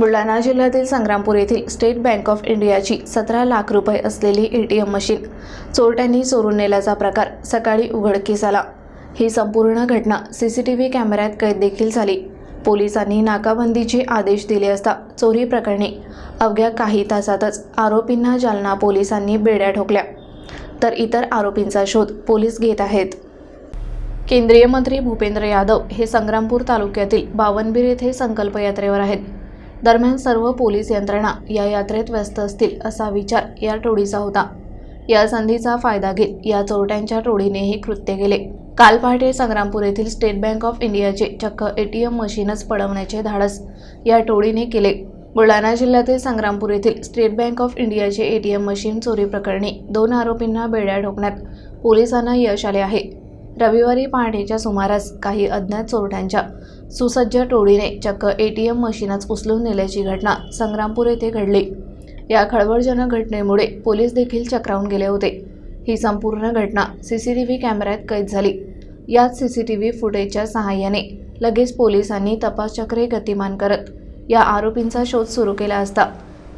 बुलढाणा जिल्ह्यातील संग्रामपूर येथील state bank of इंडियाची सतरा लाख रुपये असलेली ए टी एम मशीन चोरट्यांनी चोरून नेल्याचा प्रकार सकाळी उघडकीस आला. ही संपूर्ण घटना सी सी टी व्ही कॅमेऱ्यात कैद देखील झाली. पोलिसांनी नाकाबंदीचे आदेश दिले असता चोरी प्रकरणी अवघ्या काही तासातच आरोपींना जालना पोलिसांनी बेड्या ठोकल्या. तर इतर आरोपींचा शोध पोलीस घेत आहेत. केंद्रीय मंत्री भूपेंद्र यादव हे संग्रामपूर तालुक्यातील बावनबीर येथे संकल्प यात्रेवर आहेत. दरम्यान सर्व पोलीस यंत्रणा या यात्रेत व्यस्त असतील असा विचार या टोळीचा होता. या संधीचा फायदा घेत या चोरट्यांच्या टोळीने हे कृत्य केले. काल पहाटे संग्रामपूर येथील स्टेट बँक ऑफ इंडियाचे चक्क एटीएम मशीनच पडवण्याचे धाडस या टोळीने केले. बुलढाणा जिल्ह्यातील संग्रामपूर येथील स्टेट बँक ऑफ इंडियाचे एटीएम मशीन चोरी प्रकरणी दोन आरोपींना बेड्या ठोकण्यात पोलिसांना यश आले आहे. रविवारी पहाटेच्या सुमारास काही अज्ञात चोरट्यांच्या सुसज्ज टोळीने चक्क ए टी एम मशीनच उचलून नेल्याची घटना संग्रामपूर येथे घडली. या खळबळजनक घटनेमुळे पोलीस देखील चक्रावून गेले होते. ही संपूर्ण घटना सी सी टी व्ही कॅमेऱ्यात कैद झाली. याच सी सी टी व्ही फुटेजच्या सहाय्याने लगेच पोलिसांनी तपासचक्रे गतिमान करत या आरोपींचा शोध सुरू केला असता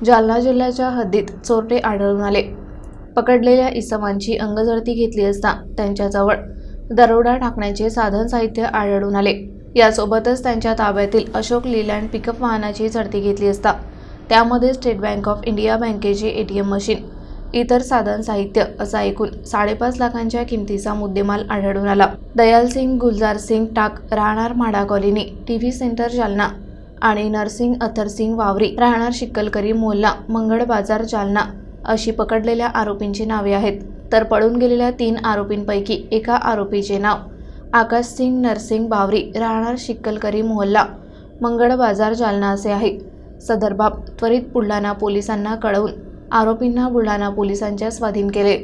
जालना जिल्ह्याच्या हद्दीत चोरटे आढळून आले. पकडलेल्या इसमांची अंगजळती घेतली असता त्यांच्याजवळ दरोडा टाकण्याचे साधन साहित्य आढळून आले. यासोबतच त्यांच्या ताब्यातील अशोक लीलँड पिकअप वाहनाची झडती घेतली असता त्यामध्ये स्टेट बँक ऑफ इंडिया बँकेचे ए टी एम मशीन इतर साधन साहित्य असा एकूण साडेपाच लाखांच्या किमतीचा मुद्देमाल आढळून आला. दयाल सिंग गुलजार सिंग टाक राहणार MHADA colony T V centre Jalna आणि नरसिंग अथरसिंग वावरी राहणार शिक्कलकरी मोहल्ला मंगळ बाजार जालना अशी पकडलेल्या आरोपींची नावे आहेत. तर पळून गेलेल्या तीन आरोपींपैकी एका आरोपीचे नाव आकाश सिंग नरसिंग बावरी राहणार शिक्कलकरी मोहल्ला मंगळ बाजार जालना असे आहे. सदर बाब त्वरित बुलढाणा पोलिसांना कळवून आरोपींना बुलढाणा पोलिसांच्या स्वाधीन केले.